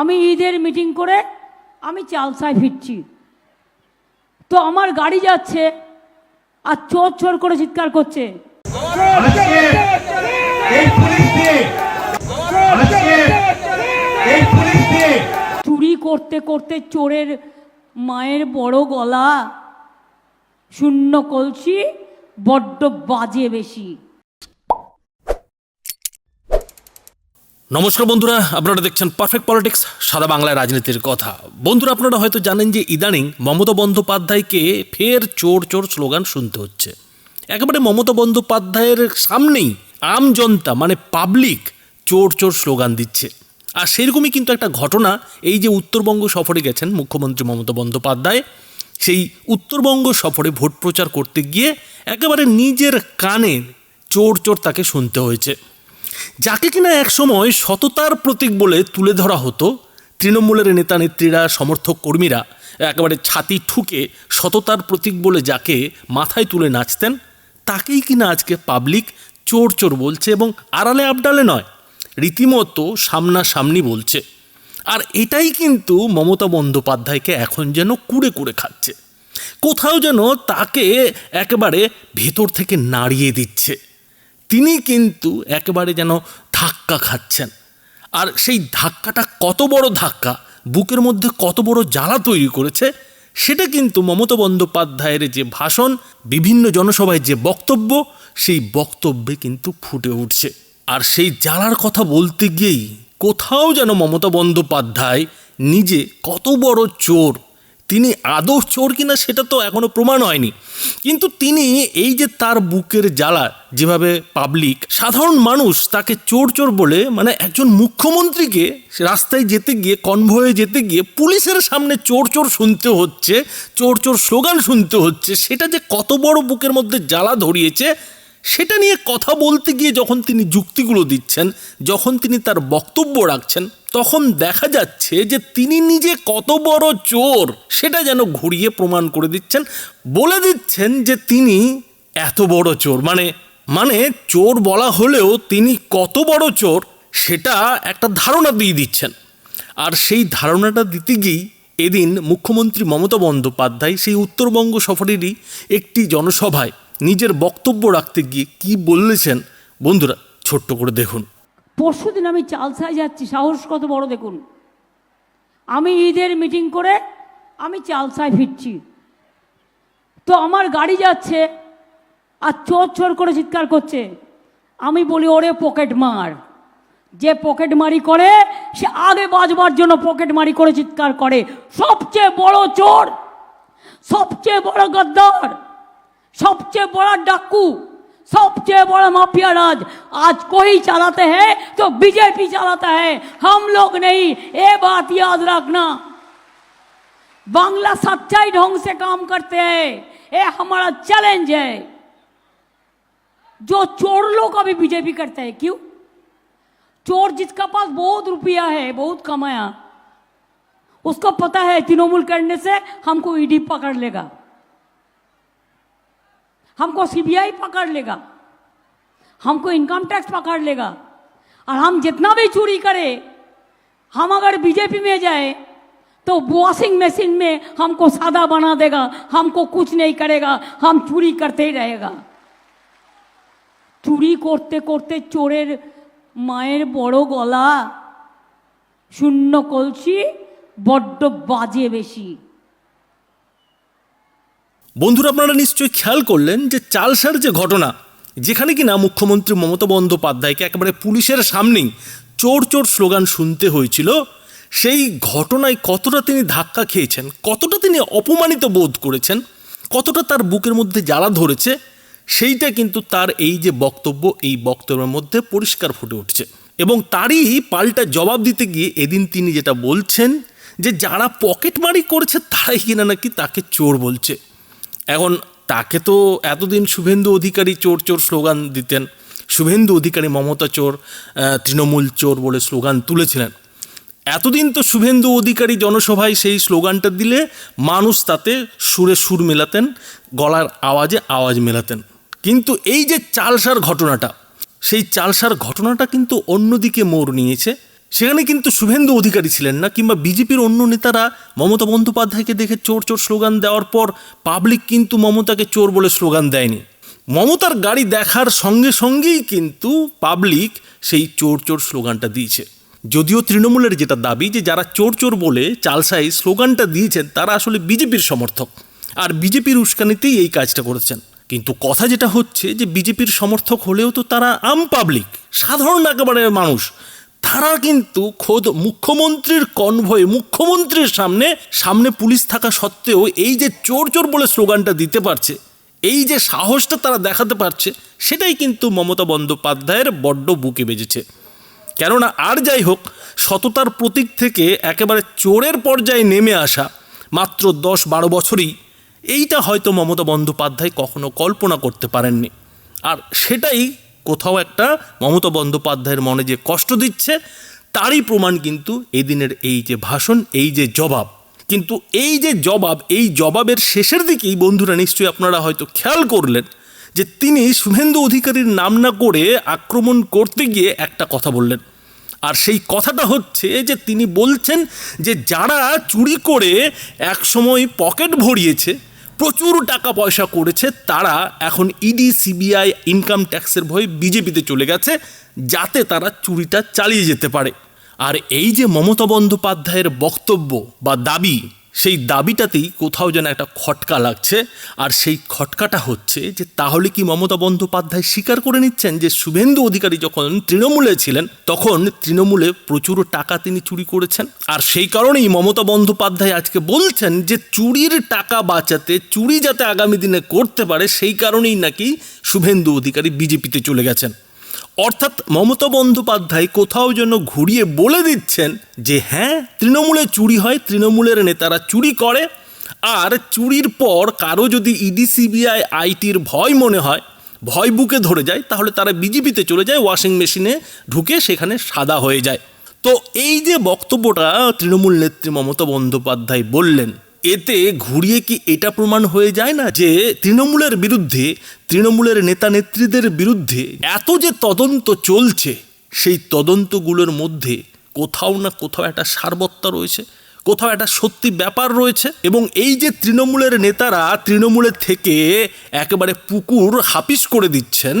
আমি ঈদের মিটিং করে আমি চালসায় ফিরছি। তো আমার গাড়ি যাচ্ছে আর চোর চোর করে চিৎকার করছে। চুরি করতে করতে চোরের মায়ের বড় গলা, শূন্য কলসি, বড্ড বাজে বেশি। নমস্কার বন্ধুরা, আপনারা দেখছেন পারফেক্ট পলিটিক্স সাদা বাংলায় রাজনীতির কথা। বন্ধুরা, আপনারা হয়তো জানেন যে ইদানিং মমতা বন্দ্যোপাধ্যায়কে ফের চোর চোর স্লোগান শুনতে হচ্ছে। একেবারে মমতা বন্দ্যোপাধ্যায়ের সামনেই আম জনতা মানে পাবলিক চোর চোর স্লোগান দিচ্ছে। আর সেরকমই কিন্তু একটা ঘটনা, এই যে উত্তরবঙ্গ সফরে গেছেন মুখ্যমন্ত্রী মমতা বন্দ্যোপাধ্যায়, সেই উত্তরবঙ্গ সফরে ভোট প্রচার করতে গিয়ে একেবারে নিজের কানে চোর চোর তাকে শুনতে হয়েছে। যাকে কিনা একসময় সততার প্রতীক বলে তুলে ধরা হতো, তৃণমূলের নেতা নেত্রীরা সমর্থক কর্মীরা একেবারে ছাতি ঠুকে সততার প্রতীক বলে যাকে মাথায় তুলে নাচতেন, তাকেই কিনা আজকে পাবলিক চোর চোর বলছে এবং আড়ালে আবডালে নয়, রীতিমতো সামনাসামনি বলছে। আর এটাই কিন্তু মমতা বন্দ্যোপাধ্যায়কে এখন যেন কুড়ে কুড়ে খাচ্ছে। কোথাও যেন তাকে একেবারে ভেতর থেকে নাড়িয়ে দিচ্ছে। তিনি কিন্তু একেবারে যেন ধাক্কা খাচ্ছেন। আর সেই ধাক্কাটা কত বড় ধাক্কা, বুকের মধ্যে কত বড় জ্বালা তৈরি করেছে, সেটা কিন্তু মমতা বন্দ্যোপাধ্যায়ের যে ভাষণ, বিভিন্ন জনসভায় যে বক্তব্য, সেই বক্তব্যে কিন্তু ফুটে উঠছে। আর সেই জ্বালার কথা বলতে গিয়েই কোথাও যেন মমতা বন্দ্যোপাধ্যায় নিজে কত বড় চোর তিনি আদৌ চোর কিনা সেটা তো এখনও প্রমাণ হয়নি। কিন্তু তিনি এই যে তার বুকের জ্বালা যেভাবে পাবলিক সাধারণ মানুষ তাকে চোর চোর বলে মানে একজন মুখ্যমন্ত্রীকে রাস্তায় যেতে গিয়ে কনভয়ে যেতে গিয়ে পুলিশের সামনে চোর চোর শুনতে হচ্ছে, চোর চোর স্লোগান শুনতে হচ্ছে, সেটা যে কত বড় বুকের মধ্যে জ্বালা ধরিয়েছে সেটা নিয়ে কথা বলতে গিয়ে যখন তিনি যুক্তিগুলো দিচ্ছেন, যখন তিনি তার বক্তব্য রাখছেন, তখন দেখা যাচ্ছে যে তিনি নিজে কত বড় চোর, সেটা যেন ঘুরিয়ে প্রমাণ করে দিচ্ছেন। বলে দিচ্ছেন যে তিনি এত বড় চোর মানে মানে চোর বলা হলেও তিনি কত বড় চোর, সেটা একটা ধারণা দিয়ে দিচ্ছেন। আর সেই ধারণাটা দিতে গিয়েই এদিন মুখ্যমন্ত্রী মমতা বন্দ্যোপাধ্যায় সেই উত্তরবঙ্গ সফরেরই একটি জনসভায় নিজের বক্তব্য রাখতে গিয়ে কি বলেছেন বন্ধুরা, ছোট্ট করে দেখুন। পরশু দিন আমি চালসায় যাচ্ছি, সাহস কত বড় দেখুন। আমি ঈদের মিটিং করে আমি চালসায় ফিরছি। তো আমার গাড়ি যাচ্ছে আর চোর চোর করে চিৎকার করছে। আমি বলি, ওরে পকেট মার। যে পকেট মারি করে, সে আগে বাজবার জন্য পকেট মারি করে চিৎকার করে। সবচেয়ে বড় চোর, সবচেয়ে বড় গদ্দার। सबसे बड़ा डाकू, सबसे बड़ा माफिया राज आज कोई चलाते हैं तो बीजेपी चलाता है। हम लोग नहीं, ये बात याद रखना। बांग्ला सच्चाई ढंग से काम करते हैं, ये हमारा चैलेंज है। जो चोर लोग अभी बीजेपी करते हैं, क्यों? चोर जिसका पास बहुत रुपया है, बहुत कमाया, उसको पता है तृणमूल करने से हमको ईडी पकड़ लेगा। हमको सीबीआई पकड़ लेगा हमको इनकम टैक्स पकड़ लेगा और हम जितना भी चोरी करें हम अगर बीजेपी में जाए तो वॉशिंग मशीन में हमको सादा बना देगा हमको कुछ नहीं करेगा हम चोरी करते ही रहेगा চুরি করতে করতে চোরের মায়ের বড় গলা শূন্য কলসি বড্ড বাজে বেশি বন্ধুরা, আপনারা নিশ্চয়ই খেয়াল করলেন যে চালসার যে ঘটনা, যেখানে কিনা মুখ্যমন্ত্রী মমতা বন্দ্যোপাধ্যায়কে একেবারে পুলিশের সামনেই চোর চোর স্লোগান শুনতে হয়েছিল, সেই ঘটনায় কতটা তিনি ধাক্কা খেয়েছেন, কতটা তিনি অপমানিত বোধ করেছেন, কতটা তার বুকের মধ্যে জ্বালা ধরেছে, সেইটা কিন্তু তার এই যে বক্তব্য, এই বক্তব্যের মধ্যে পরিষ্কার ফুটে উঠছে। এবং তারই পাল্টা জবাব দিতে গিয়ে এদিন তিনি যেটা বলছেন, যে যারা পকেটমারি করেছে তারাই কিনা নাকি তাকে চোর বলছে। এখন তাকে তো এতদিন শুভেন্দু অধিকারী চোর চোর স্লোগান দিতেন, শুভেন্দু অধিকারী মমতা চোর তৃণমূল চোর বলে স্লোগান তুলেছিলেন। এতদিন তো শুভেন্দু অধিকারী জনসভায় সেই স্লোগানটা দিলে মানুষ তাতে সুরে সুর মেলাতেন, গলার আওয়াজে আওয়াজ মেলাতেন। কিন্তু এই যে চালসার ঘটনাটা, সেই চালসার ঘটনাটা কিন্তু অন্যদিকে মোড় নিয়েছে। সেখানে কিন্তু শুভেন্দু অধিকারী ছিলেন না, কিংবা বিজেপির অন্য নেতারা মমতা বন্দ্যোপাধ্যায়কে দেখে চোর চোর স্লোগান দেওয়ার পর পাবলিক কিন্তু মমতাকে চোর বলে স্লোগান দেয়নি। মমতার গাড়ি দেখার সঙ্গে সঙ্গেই কিন্তু পাবলিক সেই চোর চোর স্লোগানটা দিয়েছে। যদিও তৃণমূলের যেটা দাবি যে যারা চোর চোর বলে চালসাই স্লোগানটা দিয়েছেন, তারা আসলে বিজেপির সমর্থক। আর বিজেপির উস্কানিতেই এই কাজটা করেছেন। কিন্তু কথা যেটা হচ্ছে যে বিজেপির সমর্থক হলেও তো তারা আম পাবলিক, সাধারণ একেবারে মানুষ। তারা কিন্তু খোদ মুখ্যমন্ত্রীর কনভয়ে, মুখ্যমন্ত্রীর সামনে সামনে পুলিশ থাকা সত্ত্বেও এই যে চোর চোর বলে স্লোগানটা দিতে পারছে, এই যে সাহসটা তারা দেখাতে পারছে, সেটাই কিন্তু মমতা বন্দ্যোপাধ্যায়ের বড্ড বুকে বেজেছে। কেননা আর যাই হোক, সততার প্রতীক থেকে একেবারে চোরের পর্যায়ে নেমে আসা মাত্র দশ বারো বছরই, এইটা হয়তো মমতা বন্দ্যোপাধ্যায় কখনো কল্পনা করতে পারেননি। আর সেটাই কোথাও একটা মমতা বন্দ্যোপাধ্যায়ের মনে যে কষ্ট দিচ্ছে, তারই প্রমাণ কিন্তু এদিনের এই যে ভাষণ, এই যে জবাব। কিন্তু এই যে জবাব, এই জবাবের শেষের দিকেই বন্ধুরা নিশ্চয়ই আপনারা হয়তো খেয়াল করলেন যে তিনি শুভেন্দু অধিকারীর নাম না করে আক্রমণ করতে গিয়ে একটা কথা বললেন। আর সেই কথাটা হচ্ছে যে তিনি বলছেন যে যারা চুরি করে একসময় পকেট ভরিয়েছে প্রচুর টাকা পয়সা করেছে তারা এখন ইডি, সিবিআই ইনকাম ট্যাক্সের ভয়ে বিজেপিতে চলে গেছে, যাতে তারা চুরিটা চালিয়ে যেতে পারে। আর এই যে মমতা বন্দ্যোপাধ্যায়ের বক্তব্য বা দাবি সেই দাবিটাতেই কোথাও যেন একটা খটকা লাগছে। আর সেই খটকাটা হচ্ছে যে, তাহলে কি মমতা বন্দ্যোপাধ্যায় স্বীকার করে নিচ্ছেন যে, শুভেন্দু অধিকারী যখন তৃণমূলে ছিলেন, তখন তৃণমূলে প্রচুর টাকা তিনি চুরি করেছেন? আর সেই কারণেই মমতা বন্দ্যোপাধ্যায় আজকে বলছেন যে, চুরির টাকা বাঁচাতে, চুরি যাতে আগামী দিনে করতে পারে, সেই কারণেই নাকি শুভেন্দু অধিকারী বিজেপিতে চলে গেছেন। অর্থাৎ মমতা বন্দ্যোপাধ্যায় কোথাও যেন ঘুরিয়ে বলে দিচ্ছেন যে হ্যাঁ তৃণমূলে চুরি হয়, তৃণমূলের নেতারা চুরি করে। আর চুরির পর কারও যদি ইডি, সিবিআই, আইটির ভয় মনে হয়, ভয় বুকে ধরে যায়, তাহলে তারা বিজেপিতে চলে যায়, ওয়াশিং মেশিনে ঢুকে সেখানে সাদা হয়ে যায়। তো এই যে বক্তব্যটা তৃণমূল নেত্রী মমতা বন্দ্যোপাধ্যায় বললেন এতে ঘুরিয়ে কি এটা প্রমাণ হয়ে যায় না যে তৃণমূলের বিরুদ্ধে, তৃণমূলের নেতা নেত্রীদের বিরুদ্ধে এত যে তদন্ত চলছে, সেই তদন্তগুলোর মধ্যে কোথাও না কোথাও একটা সারবত্তা রয়েছে, কোথাও একটা সত্যি ব্যাপার রয়েছে এবং এই যে তৃণমূলের নেতারা তৃণমূলের থেকে একেবারে পুকুর হাপিস করে দিচ্ছেন,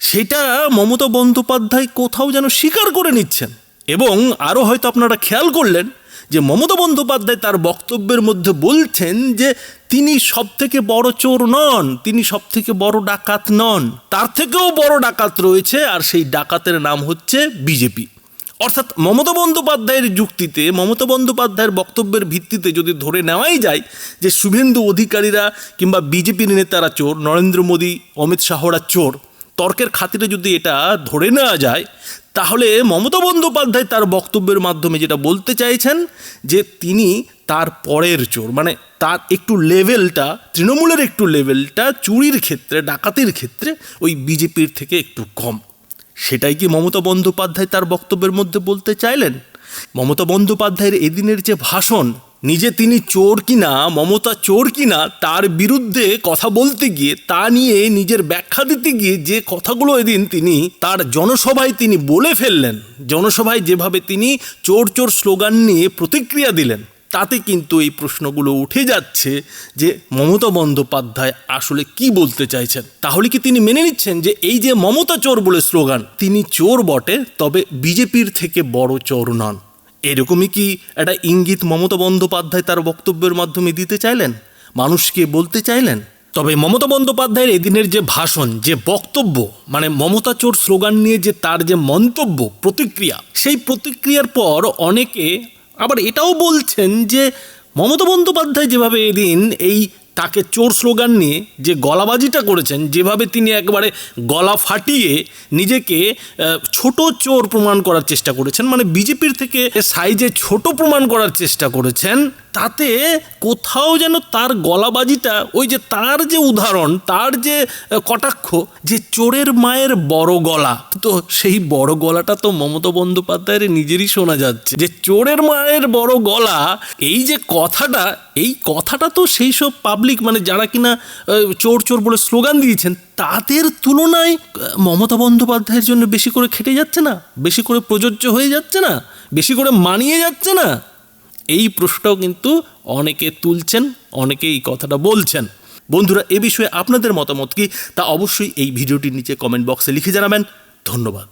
সেটা মমতা বন্দ্যোপাধ্যায় কোথাও যেন স্বীকার করে নিচ্ছেন এবং আরও হয়তো আপনারা খেয়াল করলেন যে মমতা বন্দ্যোপাধ্যায় তার বক্তব্যের মধ্যে বলছেন যে তিনি সব থেকে বড় চোর নন, তিনি সব থেকে বড় ডাকাত নন। তার থেকেও বড় ডাকাত রয়েছে আর সেই ডাকাতের নাম হচ্ছে বিজেপি। অর্থাৎ মমতা বন্দ্যোপাধ্যায়ের যুক্তিতে, মমতা বন্দ্যোপাধ্যায়ের বক্তব্যের ভিত্তিতে যদি ধরে নেওয়াই যায় যে শুভেন্দু অধিকারীরা কিংবা বিজেপির নেতারা চোর, নরেন্দ্র মোদী, অমিত শাহরা চোর তর্কের খাতিরে যদি এটা ধরে নেওয়া যায়, তাহলে মমতা বন্দ্যোপাধ্যায় তার বক্তব্যের মাধ্যমে যেটা বলতে চাইছেন যে তিনি তার পরের চোর মানে তার একটু লেভেলটা তৃণমূলের একটু লেভেলটা চুরির ক্ষেত্রে, ডাকাতির ক্ষেত্রে ওই বিজেপির থেকে একটু কম। সেটাই কি মমতা বন্দ্যোপাধ্যায় তার বক্তব্যের মধ্যে বলতে চাইলেন? মমতা বন্দ্যোপাধ্যায়ের এদিনের যে ভাষণ নিজে তিনি চোর কিনা, মমতা চোর কিনা, তার বিরুদ্ধে কথা বলতে গিয়ে, তা নিয়ে নিজের ব্যাখ্যা দিতে গিয়ে যে কথাগুলো এদিন তিনি তার জনসভায় তিনি বলে ফেললেন, জনসভায় যেভাবে তিনি চোর চোর স্লোগান নিয়ে প্রতিক্রিয়া দিলেন, তাতে কিন্তু এই প্রশ্নগুলো উঠে যাচ্ছে যে মমতা বন্দ্যোপাধ্যায় আসলে কি বলতে চাইছেন? তাহলে কি তিনি মেনে নিচ্ছেন যে এই যে মমতা চোর বলে স্লোগান, তিনি চোর বটে, তবে বিজেপির থেকে বড় চোর নন? এরকমই কি একটা ইঙ্গিত মমতা বন্দ্যোপাধ্যায় তার বক্তব্যের মাধ্যমে দিতে চাইলেন? মানুষকে বলতে চাইলেন? তবে মমতা বন্দ্যোপাধ্যায়ের এদিনের যে ভাষণ, যে বক্তব্য মানে মমতা চোর স্লোগান নিয়ে যে তার যে মন্তব্য, প্রতিক্রিয়া, সেই প্রতিক্রিয়ার পর অনেকে আবার এটাও বলছেন যে মমতা বন্দ্যোপাধ্যায় যেভাবে এদিন এই তাকে চোর স্লোগান নিয়ে যে গলাবাজিটা করেছেন, যেভাবে তিনি একবারে গলা ফাটিয়ে নিজেকে ছোট চোর প্রমাণ করার চেষ্টা করেছেন মানে বিজেপির থেকে সাইজে ছোট প্রমাণ করার চেষ্টা করেছেন তাতে কোথাও যেন তার গলাবাজিটা, ওই যে তার যে উদাহরণ, তার যে কটাক্ষ, যে চোরের মায়ের বড় গলা। তো সেই বড় গলাটা তো মমতা বন্দ্যোপাধ্যায়ের নিজেরই শোনা যাচ্ছে। যে চোরের মায়ের বড় গলা, এই যে কথাটা, এই কথাটা তো সেই সব পাবলিক মানে যারা কিনা চোর চোর বলে স্লোগান দিয়েছেন, তাদের তুলনায় মমতা বন্দ্যোপাধ্যায়ের জন্য বেশি করে খেটে যাচ্ছে না? বেশি করে প্রযোজ্য হয়ে যাচ্ছে না? বেশি করে মানিয়ে যাচ্ছে না? এই প্রশ্নটাও কিন্তু অনেকে তুলছেন অনেকে এই কথাটা বলছেন। বন্ধুরা, এ বিষয়ে আপনাদের মতামত কি? তা অবশ্যই এই ভিডিওটির নিচে কমেন্ট বক্সে লিখে জানাবেন। ধন্যবাদ।